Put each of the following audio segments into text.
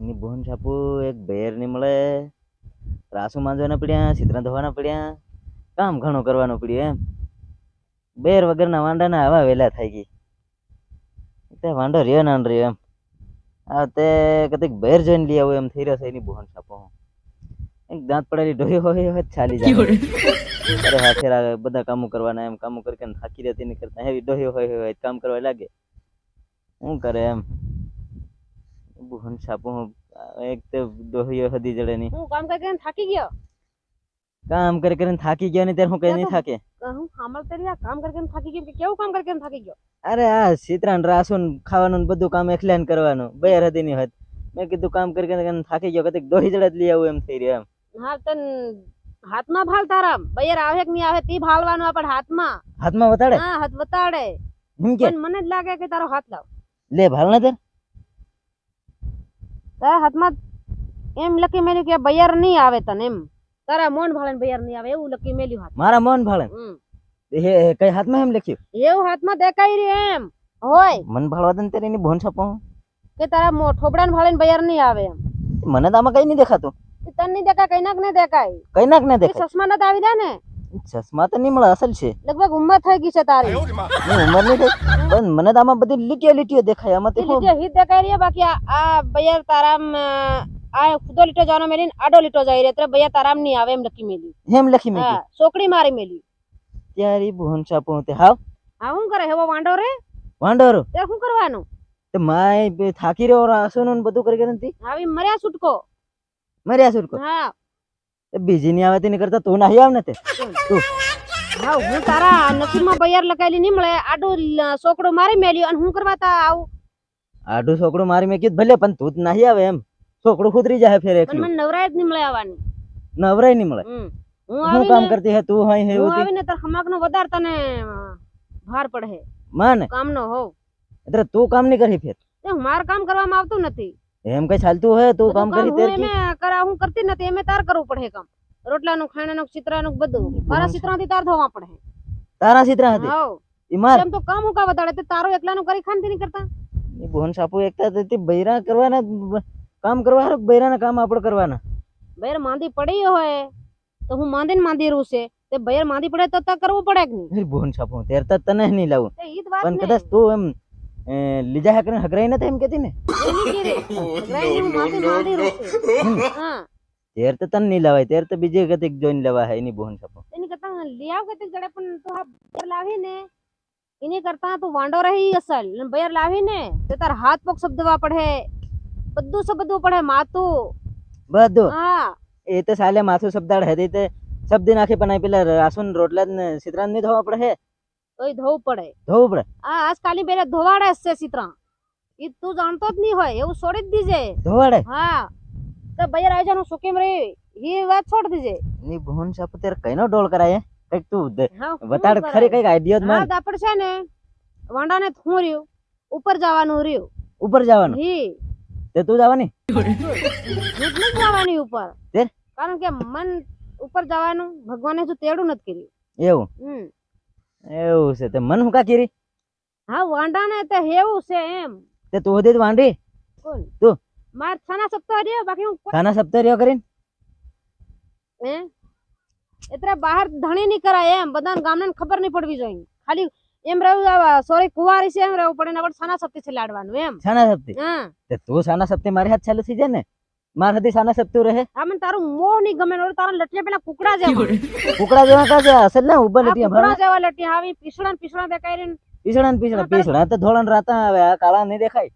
એની બોન છાપુ એક બેરની મળે રાસુ માંજવાના પડ્યા સિદ્રા ધોવાના પડ્યા કામ ઘણું કરવાનું પડ્યું એમ. બેર વગરના વાંડાના આવા વેલા થઈ ગઈ. તે વાંડો રહ્યો ના ન રહ્યો એમ. આ તે કદીક બેર જોઈને લઈ આવું એમ થઈ રહ્યો છે એની બોન છાપો. એક દાંત પડેલી ડોહી હોય હોય ચાલી જાય. અરે હાથે રા- બધા કામો કરવાના એમ કામો કરીને થાકી રહેતી નહીં કરતા. હેવી ડોહી હોય હોય કામ કરવા લાગે. શું કરે એમ? બોન છાપો એક તો ડોહીઓ હદી જડે ની હું કામ કરી કરીને થાકી ગયો કામ કરી કરીને થાકી ગયા ને ત્યારે હું કઈ નહીં થાકે હું સાંભળતે રહ્યા કામ કરી કરીને થાકી ગયો કે કેવું કામ કરી કરીને થાકી ગયો અરે આ સીતરાન રાસુન ખાવાનું બધું કામ એકલા ને કરવાનું બે હદી ની હોત મેં કીધું કામ કરી કરીને થાકી ગયો કદીક દોહી જડે જ લઈ આવું એમ થઈ રહ્યો એમ હા તન હાથમાં ભાલ તારા બયર આવે કે નહીં આવે તે ભાલવાનું આપણ હાથમાં હાથમાં વતાડે હા હાથ બતાડે એમ કે મને જ લાગે કે તારો હાથ લાવ લે ભાલ ને તાર તારા હાથમાં એમ લખી મેલ્યું કે બૈયાર નહીં આવે તને એમ. તારા મોન ભાળે બૈયાર નહીં આવે એવું લખી મેલ્યું હાથ મારા મન ભાળે. હે કઈ હાથમાં એમ લખ્યું? એવું હાથમાં દેખાઈ રહ્યું એમ. હોય. મન ભાળવા દે તેની ભોન છપો કે તારા મો ઠોબડાને ભાળે બૈયાર નહીં આવે એમ. મને તો આમાં કઈ નહીં દેખાતું. તને નહીં દેખાય કઈ નાક ને દેખાય. કઈ નાક ને દેખાય. ચશ્મા નથી આવી જાય ને? ચશ્મા તો નહીં મળે અસલ છે. લગભગ ઉંમર થઈ ગઈ છે તારી. ઉંમર નહીં થઈ પણ મને તો આમાં બધી લીટીઓ લીટીઓ દેખાય આમાં તો લીટે હિત દેખાય રહી બાકી આ- આ તારામ આ ખુદો લીટો જવાનો મેલી આડો લીટો જાય રે એટલે બૈર તારામ નહીં આવે એમ લખી મેલી. એમ લખી મેલી. સોકડી મારી મેલી. ત્યારે ભોન છાપો તે. હાવ. હા શું કરે? હેવો વાંડો રે? વાંડો રો તે શું કરવાનું? તે માય થાકી રહ્યો રાસુન બધું કરી કરીને નથી આવી મર્યા છૂટકો. મર્યા છૂટકો. હા. બીજી ની આવે તેની કરતા તું નહીં આવ ને તે. તું. હા હું તારા નસીબમાં બૈર લગાયેલી નહીં મળે. આડું લ- મારી મેલ્યો અને હું કરવા તા આવું? આડું છોકરું મારી મેં કીધું ભલે પણ તું જ નહીં આવે એમ. છોકરો ખુદરી જાય ફેર મને નવરાય જ નહીં મળે આવવાની. નવરાય નહીં મળે. હું કામ કરતી હે? તું હઈ હે હું? આવીને તાર ખમાક નો વધાર તને ભાર પડે. માને? કામ નો હોવ એટલે તું કામ નહીં કરી ફેર. માર કામ કરવામાં આવતું નથી. એમ કઈ ચાલતું હે તું કામ કરી તેર એમે કરા હું કરતી નથી એમે તાર કરવું પડે કામ. રોટલાનું ખાણાનું ચિત્રાનું બધું. મારા ચિત્રાથી તાર ધોવા પડે. તારા ચિત્રા હતી? હાવ ઈ એમ તો કામ હું કા બતાડે તે તારો એકલાનું કરી ખાનથી નહીં કરતા? બોન સાપુ એકતા તો તે બૈરા કરવાના કામ કરવા બૈરા બૈરાના કામ આપણે કરવાના? બૈર માંદી પડી હોય તો હું માંદીને માંદી રહું છે. તે બૈર માંદી પડે તો તાર કરવું પડે કે નહીં? બોન સાપુ તેર તને નહીં લાવું. તે પણ કદાચ તું એમ એ, લીજા હકરે હકરાઈ નથી એમ કેતી ને? તેર તો તન નહીં લવાય તેર તો બીજે કતિક જોઈને લેવા હે એની બોન સપો એની કરતા લિયાવ આવ કે જડે પણ તો આ લાવી ને એની કરતા તું વાંડો રહી અસલ. અને બૈર લાવી ને તે તાર હાથ પગ શબ્દવા પડે બધું શબ્દવું પડે માથું. બધું? હા. એ તો સાલે માથું શબ્દાડ હતી તે શબ્દ નાખી પણ પેલા રાસુન રોટલા ને સિતરાન નહીં ધોવા પડે તોય ધોવું પડે. ધોવું પડે. આ આજકાલની બેરે ધોવાડે છે સિત્રા ઈ તું જાણતો જ નહીં હોય એવું છોડી જ દીજે. ધોવાડે? હા. તો બૈર આવી જાનું સુકીમ રહી ઈ વાત છોડ દીજે. ની બોન સાપુ કઈનો ડોળ કરાય? કંઈક તું બતાડ ખરી કંઈક આઈડિયા જ હા દાપડ છે ને વાંડાને થું રહ્યું. ઉપર જવાનું રહ્યું. ઉપર જવાનું? હી તે તું જવાની? નથી જવાની ઉપર. કારણ કે મન ઉપર જવાનું ભગવાને હજુ તેડું નથી કર્યું. એવું? હમ. એવું છે. તે મન હું કા કીરી હા વાંડાને તે હેવું છે એમ. તે તું હદે વાંડી કોણ તું? માર થાના સપ્તાહ રહ્યો બાકી હું થાના સપ્તાહ રહ્યો કરીને? હે? એતરા બહાર ધણી ની કરાય એમ. બધાને ગામને ખબર નહીં પડવી જોઈએ. ખાલી એમ રહેવું સોરી કુવારી છે એમ રહેવું પડે ને આપણે સાના સપ્તી છે લાડવાનું એમ. સાના સપ્તી હા. તે તું સાના સપ્તી મારી હાથ ચાલુ થઈ જાય ને? માર હતી સાના સપતું રહે? આ મને તારું મો ની ગમે ઓલું તારા લટિયા પેલા કુકડા જેવા. કુકડા જેવા કા છે? અસલ ના ઊભા નથી કુકડા જેવા લટિયા આવી પીસણા પીસણા દેખાય રે પીસણા પીસણા પીસણા તો ધોળા ને રાતા આવે આ કાળા નહીં દેખાય.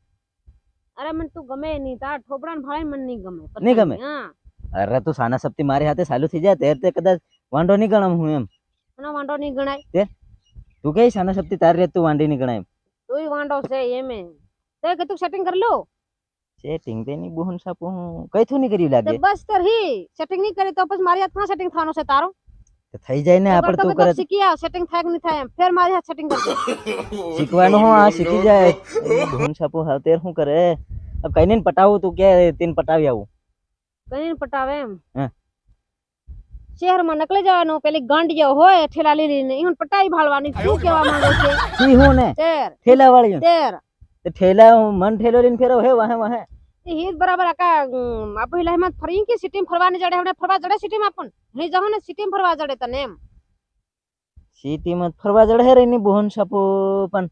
અરે મને તું ગમે નહીં તાર ઠોપડા ને ભાઈ મને નહીં ગમે. નહીં ગમે? હા. અરે તું સાના સપતી મારી હાથે ચાલુ થઈ જાય તે કદાચ વાંડો નહીં ગણમ હું એમ. એનો વાંડો નહીં ગણાય. તું? કઈ સાના સપતી તારી રે તું વાંડી નહીં ગણાય તોય વાંડો છે એમે. તે કે તું સેટિંગ કરી લો. સેટિંગ તેની બોહન સાપુ હું કઈ થું ની કર્યું તો લાગે બસ તર હી સેટિંગની કરી તો પછી મારી હાથમાં સેટિંગ થવાનું છે તારો. તે થઈ જાય ને આપણે તો તું કરે શીખી આવ સેટિંગ થાય કે નહીં થાય ફેર મારી હાથ સેટિંગ કરજે. શીખવાનું હું આ શીખી જાય. બોહન સાપુ હા તેર શું કરે? अब કઈ નહીં પટાવું તું કે તીન પટાવી આવું. કઈ પટાવે એમ. હા. શહેરમાં નકલે જવાનું પેલી ગાંડિયો હોય ઠેલા લીલી ને ઈહું પટાઈ ભાળવાની. શું કેવા માંગે છે? ઈ હું ને? તેર. ઠેલા વાળી તેર. તે ઠેલા મન ઠેલો લઈને ફેરવ હે વાહે વાહે. એ બરાબર આકા આપણી લાઈમાં ફરી કે સિટી ફરવાની જડે આપણે ફરવા જડે સિટી માં પણ? નહીં જાવ ને સિટી ફરવા જડે તને એમ. સિટીમાં ફરવા જડે હે એની બોહન સાપો પણ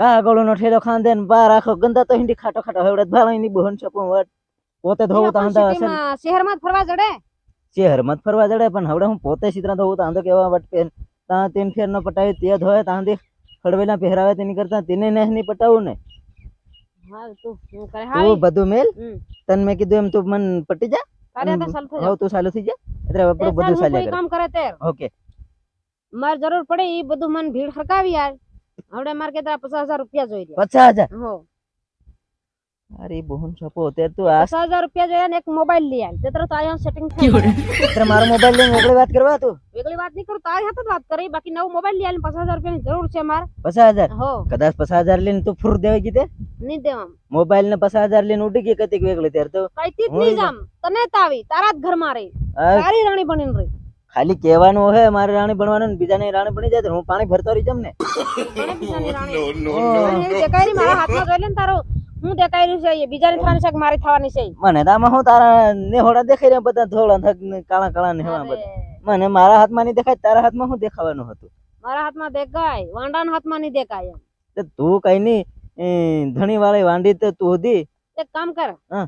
કાગળો નો ઠેલો ખાંદે ને બાર આખો ગંદા તો હિંડી ખાટો ખાટો હેવડે ભાલો એની બોહન સાપો વટ પોતે ધોવું તો આંધા હશે ને. સિટીમાં શહેરમાં ફરવા જડે? શહેરમાં ફરવા જડે પણ હવડે હું પોતે સિતરા ધોવું તો આંધો કેવા વટ પેન તાં તીન ફેર નો પટાવી તે ધોય તાં દી ખડવેલા પહેરાવે તેની કરતા તેને ને નહીં પટાવું ને? હા તું હું હા બધું મેલ. તન મેં કીધું એમ તું મન પટી જા. હમ, તો ચાલ થઈ જા. એટલે આપણું બધું હું કરે. કામ કરે તે ઓકે. માર જરૂર પડે એ બધું મન ભીડ હરકાવી યાર. હવે માર કે તારા પચાસ હજાર રૂપિયા જોઈ રહ્યા 50000 હો. અરે બહુન સાપો તે તો આ પચાસ હજાર રૂપિયા જોયા ને એક મોબાઈલ લઈ આલ. તે તો આયા સેટિંગ થઈ અત્યારે મારો મોબાઈલ લઈને એકલી વાત કરવા તું? વેગળી વાત નહીં કરું તારી હાથે વાત કરી. બાકી નવો મોબાઈલ લઈ આલ પચાસ હજાર રૂપિયાની જરૂર છે મારે. પચાસ હજાર? હો. કદાચ પચાસ હજાર લઈને તું ફૂર દેવાય કીધે નહીં દેવા મોબાઈલ ને પચાસ હજાર લઈને ઉડી ગઈ કતિક વેગળી ત્યારે તો. કઈથી જ હોય નહીં ને. જામ. તને તાવી તારા જ ઘરમાં રહી. આ તારી રાણી બનીને રહી. ખાલી કહેવાનું હે મારે રાણી બનવાનું ને બીજાની રાણી બની જાય હું પાણી ભરતો રહી જમ ને. મારા હાથમાં જોઈ લે તારો. હું દેખાઈ રહ્યું છે બીજાની થવાની છે મારી થવાની છે. મને તામાં હું તારા નેહોડા દેખાઈ રહ્યા બધા ધોળા ધગ કાળા કાળા નેહોડા બધા. મને મારા હાથમાં નહીં દેખાય તારા હાથમાં હું દેખાવાનું હતું? મારા હાથમાં દેખાય વાંડાના હાથમાં નહીં દેખાય એમ. તું કઈ નહીં ધણી વાળી વાંડી તો તું હતી. એક કામ કર. હા.